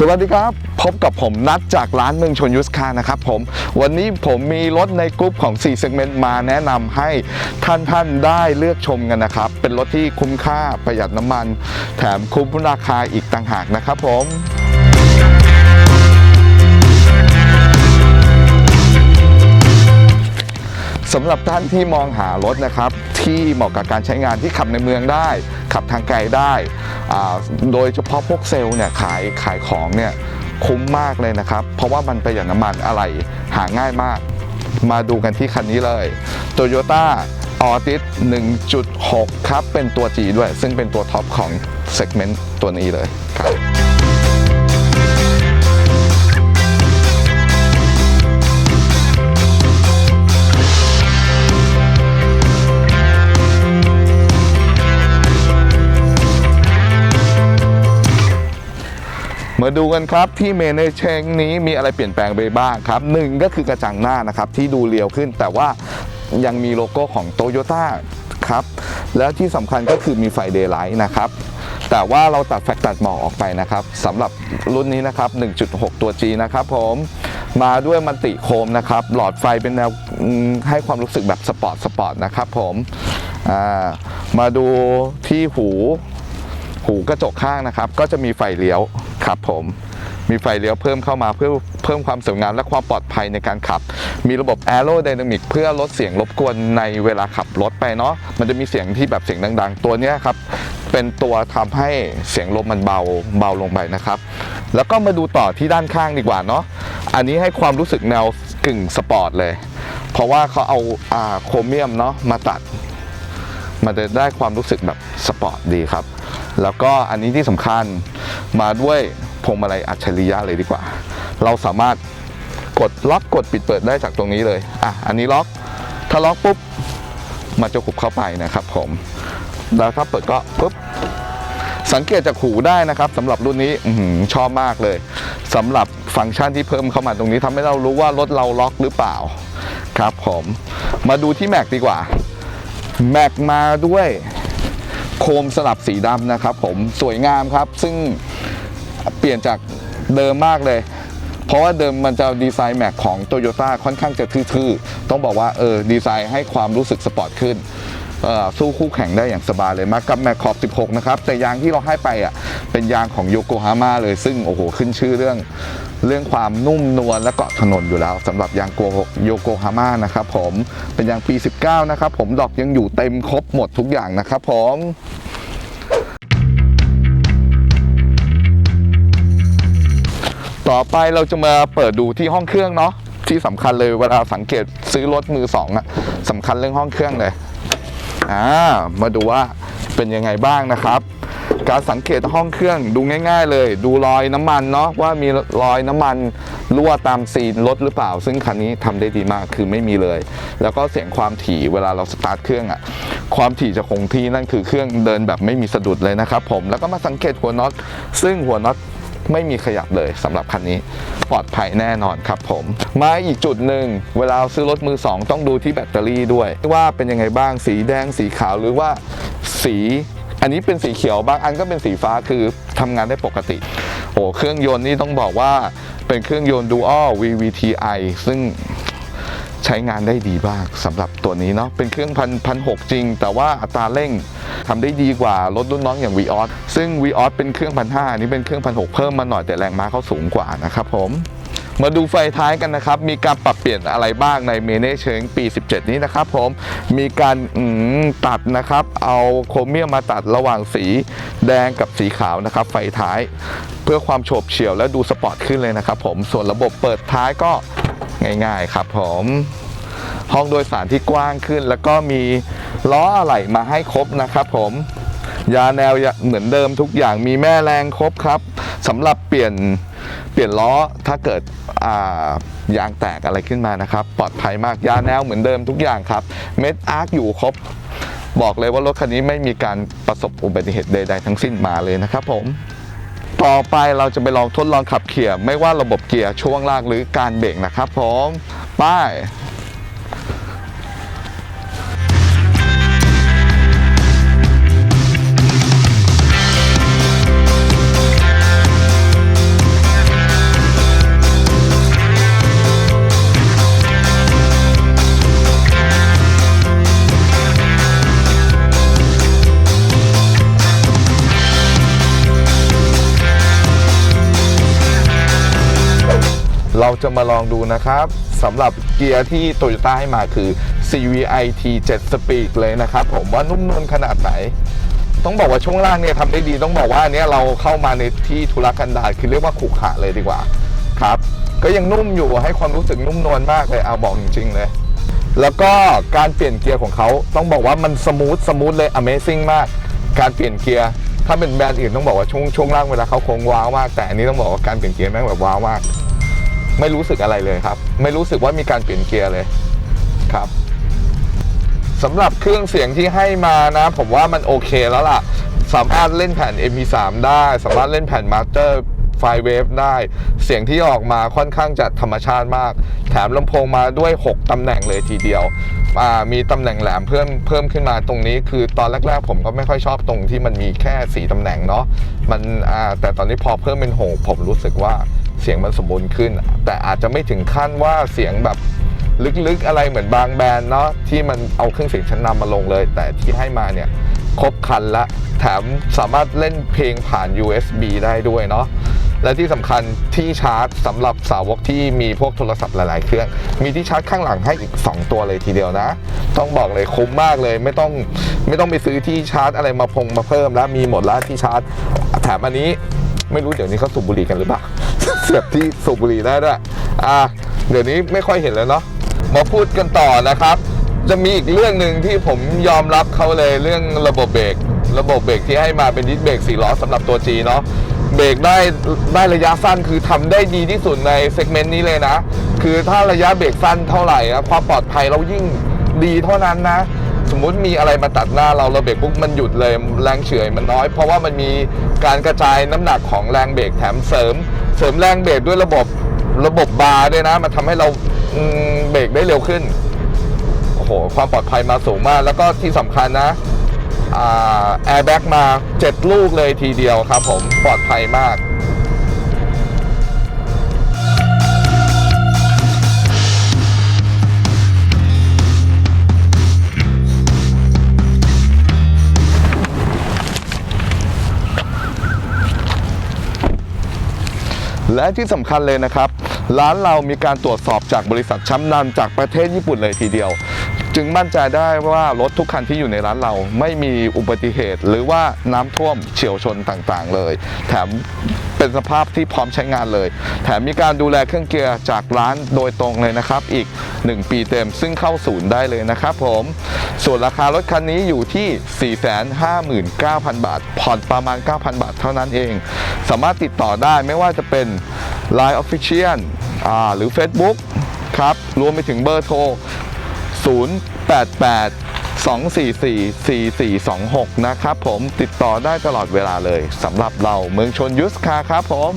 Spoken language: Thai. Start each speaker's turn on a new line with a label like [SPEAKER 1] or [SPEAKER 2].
[SPEAKER 1] สวัสดีครับ พบกับผมนัดจากร้านเมืองชนยุสคานะครับผม วันนี้ผมมีรถในกลุ่มของ4 segment มาแนะนำให้ท่านท่านได้เลือกชมกันนะครับ เป็นรถที่คุ้มค่าประหยัดน้ำมัน แถมคุ้มราคาอีกต่างหากนะครับผมสำหรับท่านที่มองหารถนะครับ ที่เหมาะกับการใช้งานที่ขับในเมืองได้ ขับทางไกลได้โดยเฉพาะพวกเซลล์เนี่ยขายขายของเนี่ยคุ้มมากเลยนะครับ เพราะว่ามันประหยัดน้ำมันอะไรหาง่ายมาก มาดูกันที่คันนี้เลย Toyota Altis 1.6 ครับ เป็นตัว G ด้วย ซึ่งเป็นตัวท็อปของ segment ตัวนี้เลยครับ มาดูกันครับที่เมนเชงนี้มีอะไรเปลี่ยนแปลงไปบ้างครับหนึ่งก็คือกระจังหน้านะครับที่ดูเรียวขึ้น แต่ว่ายังมีโลโก้ของโตโยต้าครับแล้วที่สำคัญก็คือมีไฟเดย์ไลท์นะครับแต่ว่าเราตัดแฟกตัดหมอกออกไปนะครับสำหรับรุ่นนี้นะครับ 1.6 ตัว G นะครับผมมาด้วยมันติโคมนะครับ หลอดไฟเป็นแนวให้ความรู้สึกแบบสปอร์ตสปอร์ตนะครับผมมาดูที่หู หูกระจกข้างนะครับ ก็จะมีไฟเลี้ยวครับผมมีไฟเลี้ยวเพิ่มเข้ามาเพื่อเพิ่มความสวยงามและความปลอดภัยในการขับ มีระบบ Aerodynamic เพื่อลดเสียงรบกวนในเวลาขับรถไปเนาะมันจะมีเสียงที่แบบเสียงดัง ๆ ตัวนี้ครับเป็นตัวทำให้เสียงลมมันเบาเบาลงไปนะครับ แล้วก็มาดูต่อที่ด้านข้างดีกว่าเนาะอันนี้ให้ความรู้สึกแนวกึ่งสปอร์ตเลย เพราะว่าเขาเอาอ่าโครเมียมเนาะมาตัด มันจะได้ความรู้สึกแบบสปอร์ตดีครับ แล้วก็อันนี้ที่สำคัญมาด้วยพวงมาลัยอัจฉริยะเลยดีกว่า เราสามารถกดล็อกกดปิดเปิดได้จากตรงนี้เลย อะ อันนี้ล็อก ถ้าล็อกปุ๊บ มันจะขุบเข้าไปนะครับผม แล้วถ้าเปิดก็ปุ๊บ สังเกตจากหูได้นะครับสำหรับรุ่นนี้อชอบมากเลยสำหรับฟังก์ชันที่เพิ่มเข้ามาตรงนี้ทำให้เรารู้ว่ารถเราล็อกหรือเปล่า ครับผม มาดูที่แม็กดีกว่า แม็กมาด้วยโคมสลับสีดำนะครับ ผมสวยงามครับ ซึ่งเปลี่ยนจากเดิมมากเลย เพราะว่าเดิมมันจะดีไซน์แม็กของโตโยต้าค่อนข้างจะทื่อๆ ต้องบอกว่าเออดีไซน์ให้ความรู้สึกสปอร์ตขึ้นสู้คู่แข่งได้อย่างสบายเลยมากับแม็กขอบ 16 นะครับ แต่ยางที่เราให้ไปอะเป็นยางของโยโกฮาม่าเลยซึ่งโอ้โหขึ้นชื่อเรื่อง เรื่องความนุ่มนวลและเกาะถนนอยู่แล้วสำหรับยางโกโยโกฮาม่านะครับผมเป็นยางปี 19 นะครับผมดอกยังอยู่เต็มครบหมดทุกอย่างนะครับผมต่อไปเราจะมาเปิดดูที่ห้องเครื่องเนาะที่สำคัญเลยเวลาสังเกตซื้อรถมือสองอะสำคัญเรื่องห้องเครื่องเลยอ่ามาดูว่าเป็นยังไงบ้างนะครับ การสังเกตห้องเครื่องดูง่าย ๆ เลย ดูรอยน้ำมันเนาะว่ามีรอยน้ำมันรั่วตามซีนรถหรือเปล่า ซึ่งคันนี้ทำได้ดีมากคือไม่มีเลย แล้วก็เสียงความถี่เวลาเราสตาร์ทเครื่องอะความถี่จะคงที่นั่นคือเครื่องเดินแบบไม่มีสะดุดเลยนะครับผมแล้วก็มาสังเกตหัวน็อตซึ่งหัวน็อตไม่มีขยับเลยสำหรับคันนี้ปลอดภัยแน่นอนครับผม มาอีกจุดหนึ่งเวลาซื้อรถมือสองต้องดูที่แบตเตอรี่ด้วย ว่าเป็นยังไงบ้างสีแดงสีขาวหรือว่าสี อันนี้เป็นสีเขียวบางอันก็เป็นสีฟ้าคือทำงานได้ปกติโอ้เครื่องยนต์นี่ต้องบอกว่าเป็นเครื่องยนต์ Dual VVTi ซึ่งใช้งานได้ดีมากสำหรับตัวนี้เนาะเป็นเครื่องพันพันหกจริง แต่ว่าอัตราเร่งทำได้ดีกว่ารถรุ่นน้องอย่าง v ีออสซึ่ง v ีออสเป็นเครื่องพันห้านี้เป็นเครื่องพันหกเพิ่มมาหน่อยแต่แรงม้าเขาสูงกว่านะครับผม มาดูไฟท้ายกันนะครับ มีการปรับเปลี่ยนอะไรบ้างในเมเนเชิงปี 17 นี้นะครับผมมีการตัดนะครับ เอาโครเมียมมาตัดระหว่างสีแดงกับสีขาวนะครับ ไฟท้ายเพื่อความโฉบเฉี่ยวและดูสปอร์ตขึ้นเลยนะครับผมส่วนระบบเปิดท้ายก็ง่าย ๆ ครับผมห้องโดยสารที่กว้างขึ้น แล้วก็มีล้ออะไหล่มาให้ครบนะครับผมยาแนวเหมือนเดิมทุกอย่างมีแม่แรงครบครับสำหรับเปลี่ยน เปลี่ยนล้อถ้าเกิดยางแตกอะไรขึ้นมานะครับ ปลอดภัยมากยาแนวเหมือนเดิมทุกอย่างครับ เม็ดอาร์คอยู่ครบ บอกเลยว่ารถคันนี้ไม่มีการประสบอุบัติเหตุใด ๆ ทั้งสิ้นมาเลยนะครับผมต่อไปเราจะไปลองทดลองขับเขี่ยไม่ว่าระบบเกียร์ช่วงล่างหรือการเบรกนะครับผม ไป้ จะมาลองดูนะครับสำหรับเกียร์ที่ Toyota ให้มาคือ CVIT 7 Speed เลยนะครับ ผมว่านุ่มนวลขนาดไหน ต้องบอกว่าช่วงล่างเนี่ยทำได้ดีต้องบอกว่าอันเนี้ยเราเข้ามาในที่ธุรกันดารคือเรียกว่าขรุขระเลยดีกว่าครับก็ยังนุ่มอยู่ให้ความรู้สึกนุ่มนวลมากเลยเอาบอกจริง ๆ เลย แล้วก็การเปลี่ยนเกียร์ของเขาต้องบอกว่ามันสมูทสมูทเลย Amazing มาก การเปลี่ยนเกียร์ถ้าเป็นแบรนด์อื่นต้องบอกว่าช่วงช่วงล่างเวลาเขาคงว้าวมาก แต่อันนี้ต้องบอกว่าการเปลี่ยนเกียร์แม่งแบบว้าวมาก ไม่รู้สึกอะไรเลยครับ ไม่รู้สึกว่ามีการเปลี่ยนเกียร์เลยครับสำหรับเครื่องเสียงที่ให้มานะ ผมว่ามันโอเคแล้วล่ะ สามารถเล่นแผ่น MP3 ได้ สามารถเล่นแผ่น Master ไฟเวฟได้ เสียงที่ออกมาค่อนข้างจะธรรมชาติมาก แถมลำโพงมาด้วย 6ตำแหน่งเลยทีเดียว มีตำแหน่งแหลมเพิ่มเพิ่มขึ้นมาตรงนี้ คือตอนแรกๆ ผมก็ไม่ค่อยชอบตรงที่มันมีแค่4ตำแหน่งเนาะมันแต่ตอนนี้พอเพิ่มเป็น6ผมรู้สึกว่า เสียงมันสมบูรณ์ขึ้น แต่อาจจะไม่ถึงขั้นว่าเสียงแบบลึกๆอะไรเหมือนบางแบรนด์เนาะที่มันเอาเครื่องเสียงชั้นนำมาลงเลย แต่ที่ให้มาเนี่ยครบคันละ แถมสามารถเล่นเพลงผ่าน USB ได้ด้วยเนาะและที่สำคัญที่ชาร์จสำหรับสาวกที่มีพวกโทรศัพท์หลาย ๆ เครื่อง มีที่ชาร์จข้างหลังให้อีก 2 ตัวเลยทีเดียวนะ ต้องบอกเลยคุ้มมากเลย ไม่ต้องไม่ต้องไปซื้อที่ชาร์จอะไรมาพงมาเพิ่มแล้วมีหมดแล้วที่ชาร์จแถมอันนี้ไม่รู้เดี๋ยวนี้เขาสูบบุหรี่กันหรือเปล่า เสียบที่สูบบุหรี่ได้ด้วยอะเดี๋ยวนี้ไม่ค่อยเห็นแล้วเนาะมาพูดกันต่อนะครับ จะมีอีกเรื่องหนึ่งที่ผมยอมรับเขาเลยเรื่องระบบเบรกระบบเบรกที่ให้มาเป็นดิสเบรก4ล้อสำหรับตัว G เนาะเบรกได้ได้ระยะสั้นคือทำได้ดีที่สุดในเซกเมนต์นี้เลยนะ คือถ้าระยะเบรกสั้นเท่าไหร่นะความปลอดภัยเรายิ่งดีเท่านั้นนะ สมมุติมีอะไรมาตัดหน้าเราเราเบรกปุ๊บมันหยุดเลยแรงเฉื่อยมันน้อย เพราะว่ามันมีการกระจายน้ำหนักของแรงเบรกแถมเสริม เสริมแรงเบรกด้วยระบบระบบบาร์ด้วยนะมันทำให้เราเบรกได้เร็วขึ้นโอ้โหความปลอดภัยมาสูงมาก แล้วก็ที่สำคัญนะแอร์แบ็กมา 7 ลูกเลยทีเดียวครับผมปลอดภัยมาก และที่สำคัญเลยนะครับ ร้านเรามีการตรวจสอบจากบริษัทชั้นนำจากประเทศญี่ปุ่นเลยทีเดียว จึงมั่นใจได้ว่ารถทุกคันที่อยู่ในร้านเราไม่มีอุบัติเหตุ หรือว่าน้ำท่วมเฉียวชนต่างๆ เลย แถม เป็นสภาพที่พร้อมใช้งานเลย แถมมีการดูแลเครื่องเกียร์จากร้านโดยตรงเลยนะครับ อีก 1 ปีเต็มซึ่งเข้าศูนย์ได้เลยนะครับผม ส่วนราคารถคันนี้อยู่ที่ 459,000 บาท ผ่อนประมาณ 9,000 บาทเท่านั้นเอง สามารถติดต่อได้ไม่ว่าจะเป็น Line Official หรือ Facebook ครับ รวมไปถึงเบอร์โทร 088 244 4426 นะครับผมติดต่อได้ตลอดเวลาเลยสำหรับเราเมืองชนยุสคาครับผม